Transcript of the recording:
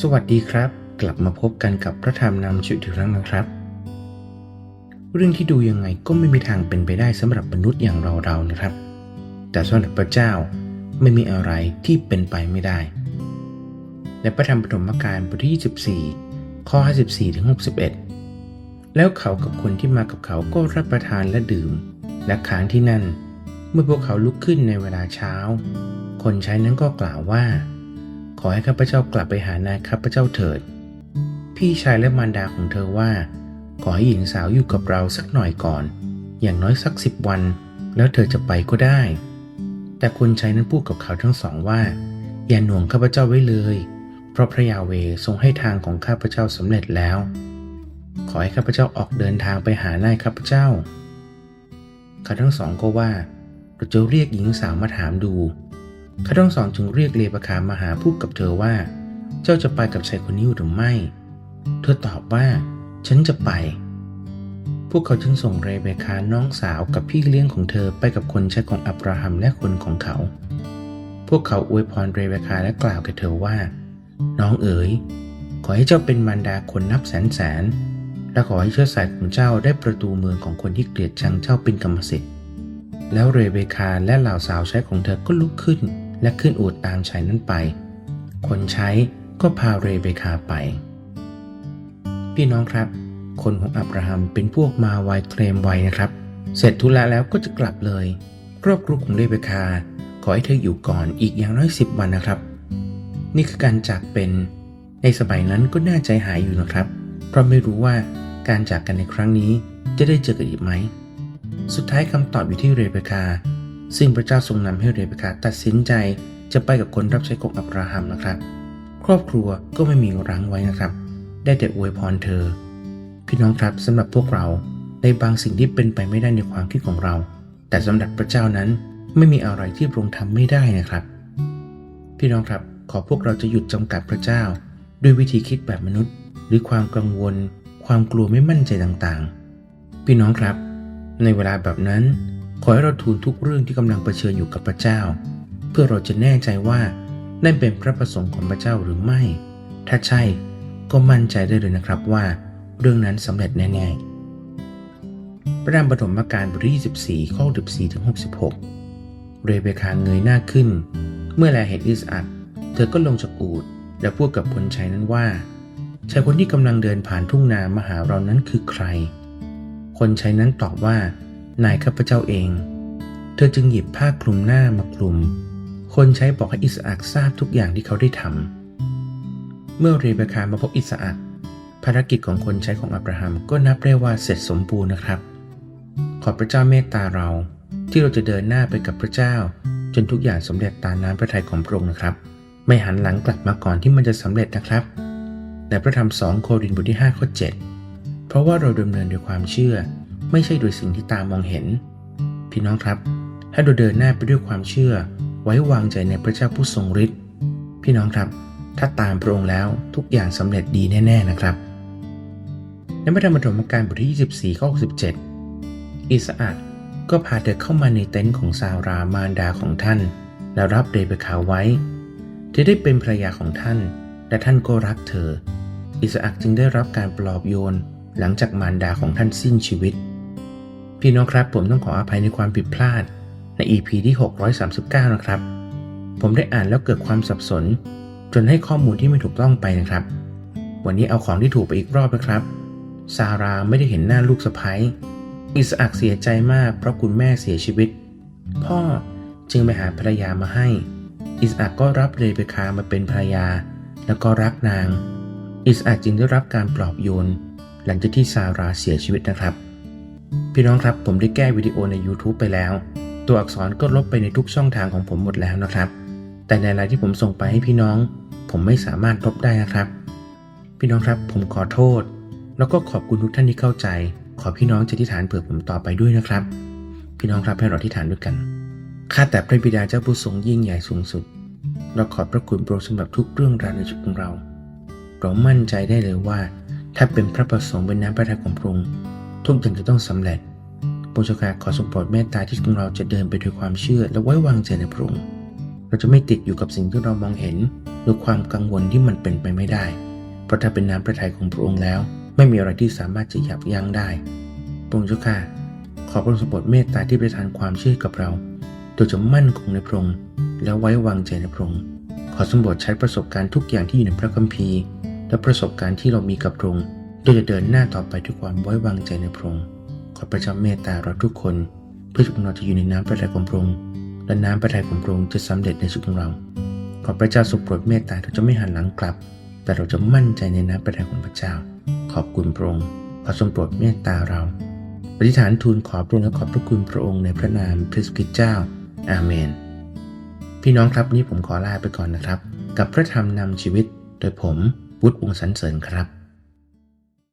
สวัสดีครับ กลับมาพบกันกับพระธรรมนำชีวิตอีกครั้งนะครับ เรื่องที่ดูยังไงก็ไม่มีทางเป็นไปได้สำหรับมนุษย์อย่างเราๆนะครับ แต่สำหรับพระเจ้าไม่มีอะไรที่เป็นไปไม่ได้ ในพระธรรมปฐมกาลบทที่ 24 ข้อ 54ถึง61 แล้วเขากับคนที่มากับเขาก็รับประทานและดื่ม และค้างที่นั่น เมื่อพวกเขาลุกขึ้นในเวลาเช้า คนใช้นั้นก็กล่าวว่า ขอให้ข้าพเจ้ากลับไปหานายข้าพเจ้าเถิด พี่ชายและมารดาของเธอว่า ขอให้หญิงสาวอยู่กับเราสักหน่อยก่อน อย่างน้อยสักสิบวัน แล้วเธอจะไปก็ได้ แต่คนใช้นั้นพูดกับเขาทั้งสองว่า อย่าหน่วงข้าพเจ้าไว้เลย เพราะพระยาเวทรงให้ทางของข้าพเจ้าสำเร็จแล้ว ขอให้ข้าพเจ้าออกเดินทางไปหานายข้าพเจ้า เขาทั้งสองก็ว่าเราจะเรียกหญิงสาวมาถามดู ขาทั้งสองจึงเรียกเลบคามาหาพูดกับเธอว่า เจ้าจะไปกับชายคนนี้หรือไม่ เธอตอบว่า ฉันจะไป พวกเขาจึงส่งเรเบคาน้องสาวกับพี่เลี้ยงของเธอไปกับคนใช้ของอับราฮัมและคนของเขา พวกเขาอวยพรเรเบคาและกล่าวแก่เธอว่า น้องเอ๋ย ขอให้เจ้าเป็นมารดาคนนับแสนแสน และขอให้เชื้อสายของเจ้าได้ประตูเมืองของคนที่เกลียดชังเจ้าเป็นกรรมสิทธิ์ แล้วเรเบคาและเหล่าสาวใช้ของเธอก็ลุกขึ้น และขึ้นอูดตามชายนั้นไป คนใช้ก็พาเรเบคาไป พี่น้องครับ คนของอับราฮัมเป็นพวกมาไวเคลมไวนะครับ เสร็จธุระแล้วก็จะกลับเลย ครอบครัวของเรเบคาขอให้เธออยู่ก่อนอีกอย่างน้อยสิบวันนะครับ นี่คือการจากเป็น ในสมัยนั้นก็น่าใจหายอยู่นะครับ เพราะไม่รู้ว่าการจากกันในครั้งนี้จะได้เจอกันอีกไหม สุดท้ายคำตอบอยู่ที่เรเบคา ซึ่งพระเจ้าทรงนำให้เรเบคาตัดสินใจจะไปกับคนรับใช้ของอับราฮัมนะครับ ครอบครัวก็ไม่มีรั้งไว้นะครับ ได้แต่อวยพรเธอ พี่น้องครับสำหรับพวกเราในบางสิ่งที่เป็นไปไม่ได้ในความคิดของเรา แต่สำหรับพระเจ้านั้นไม่มีอะไรที่พระองค์ทำไม่ได้นะครับ พี่น้องครับขอพวกเราจะหยุดจำกัดพระเจ้า ด้วยวิธีคิดแบบมนุษย์ หรือความกังวล ความกลัวไม่มั่นใจต่างๆ พี่น้องครับ ในเวลาแบบนั้น ขอให้เราทูลทุกเรื่องที่กำลังเผชิญอยู่กับพระเจ้า เพื่อเราจะแน่ใจว่านั่นเป็นพระประสงค์ของพระเจ้าหรือไม่ ถ้าใช่ก็มั่นใจได้เลยนะครับว่า เรื่องนั้นสำเร็จแน่ๆพระธรรมปฐมกาลบทที่24 ข้อ14ถึง66 เรเบคาเงยหน้าขึ้น เมื่อแลเห็นอิสอัดเธอก็ลงจากอูฐและพูดกับคนใช้นั้นว่าชายคนที่กำลังเดินผ่านทุ่งนามาหาเรานั้นคือใคร คนใช้นั้นตอบว่า นายข้าพเจ้าเอง เธอจึงหยิบผ้าคลุมหน้ามาคลุม คนใช้บอกให้อิสอักทราบทุกอย่างที่เขาได้ทำ เมื่อเรเบคามาพบอิสอักภารกิจของคนใช้ของอับราฮัมก็นับได้ว่าเสร็จสมบูรณ์นะครับ ขอพระเจ้าเมตตาเราที่เราจะเดินหน้าไปกับพระเจ้า จนทุกอย่างสำเร็จตามน้ำพระทัยของพระองค์นะครับ ไม่หันหลังกลับมาก่อนที่มันจะสำเร็จนะครับในพระธรรมสองโครินธ์บทที่5ข้อ7เพราะว่าเราดำเนินด้วยความเชื่อ ไม่ใช่โดยสิ่งที่ตามองเห็น พี่น้องครับ ให้เราเดินหน้าไปด้วยความเชื่อ ไว้วางใจในพระเจ้าผู้ทรงฤทธิ์พี่น้องครับ ถ้าตามพระองค์แล้วทุกอย่างสำเร็จดีแน่ ๆนะครับในพระธรรมบทมการบทที่ 24ข้อ67อิสอักก็พาเธอเข้ามาในเต็นท์ของซารามารดาของท่าน แล้วรับเรเบคาไว้ เธอได้เป็นภรรยาของท่าน และท่านก็รักเธอ อิสอักจึงได้รับการปลอบโยนหลังจากมารดาของท่านสิ้นชีวิต พี่น้องครับผมต้องขออภัยในความผิดพลาดใน EP ที่ 639 นะครับ ผมได้อ่านแล้วเกิดความสับสน จนให้ข้อมูลที่ไม่ถูกต้องไปนะครับ วันนี้เอาของที่ถูกไปอีกรอบนะครับ ซาราไม่ได้เห็นหน้าลูกสะพ้ยอิสอักเสียใจมากเพราะคุณแม่เสียชีวิต พ่อจึงไปหาภรรยามาให้ อิสอักก็รับเรเบคามาเป็นภรรยา แล้วก็รักนาง อิสอักจึงได้รับการปลอบโยน หลังจากที่ซาราเสียชีวิตนะครับ พี่น้องครับผมได้แก้วิดีโอใน YouTube ไปแล้ว ตัวอักษรก็ลบไปในทุกช่องทางของผมหมดแล้วนะครับ แต่ในรายที่ผมส่งไปให้พี่น้อง ผมไม่สามารถลบได้นะครับ พี่น้องครับผมขอโทษ แล้วก็ขอบคุณทุกท่านที่เข้าใจ ขอพี่น้องจะที่ฐานเผื่อผมต่อไปด้วยนะครับ พี่น้องครับให้เราที่ฐานด้วยกันข้าแต่พระบิดาเจ้าผู้ทรงยิ่งใหญ่สูงสุด เราขอบพระคุณพระองค์สำหรับทุกเรื่องราวในชีวิตของเรา เรามั่นใจได้เลยว่า ถ้าเป็นพระประสงค์เป็นน้ำพระทัยของพระองค์ ทุกอย่างจะต้องสำเร็จพระเจ้าค่ะขอทรงโปรดเมตตาที่ของเราจะเดินไปด้วยความเชื่อและไว้วางใจในพระองค์เราจะไม่ติดอยู่กับสิ่งที่เรามองเห็นหรือความกังวลที่มันเป็นไปไม่ได้ เพราะถ้าเป็นน้ำพระทัยของพระองค์แล้ว ไม่มีอะไรที่สามารถจะยับยั้งได้พระองค์เจ้าข้าขอพระองค์ทรงโปรดเมตตาที่ประทานความเชื่อกับเราโดยจะมั่นคงในพระองค์และไว้วางใจในพระองค์ขอทรงโปรดใช้ประสบการณ์ทุกอย่างที่อยู่ในพระคัมภีร์ และประสบการณ์ที่เรามีกับพระองค์ โดยจะเดินหน้าต่อไปด้วยความไว้วางใจในพระองค์ขอพระเจ้าเมตตาเราทุกคน เพื่อชีวิตของเราจะอยู่ในน้ำพระทัยของพระองค์และน้ำพระทัยของพระองค์จะสำเร็จในชีวิตของเรา ขอพระเจ้าทรงโปรดเมตตาเราจะไม่หันหลังกลับ แต่เราจะมั่นใจในน้ำพระทัยของพระเจ้า ขอบคุณพระองค์ขอทรงโปรดเมตตาเราอธิฐานทูลขอพระองค์และขอบพระคุณพระองค์ในพระนามพระสุคิดเจ้า อาเมน พี่น้องครับนี้ผมขอลาไปก่อนนะครับ กับพระธรรมนำชีวิต โดยผมวุฒิวงสันเสริญครับ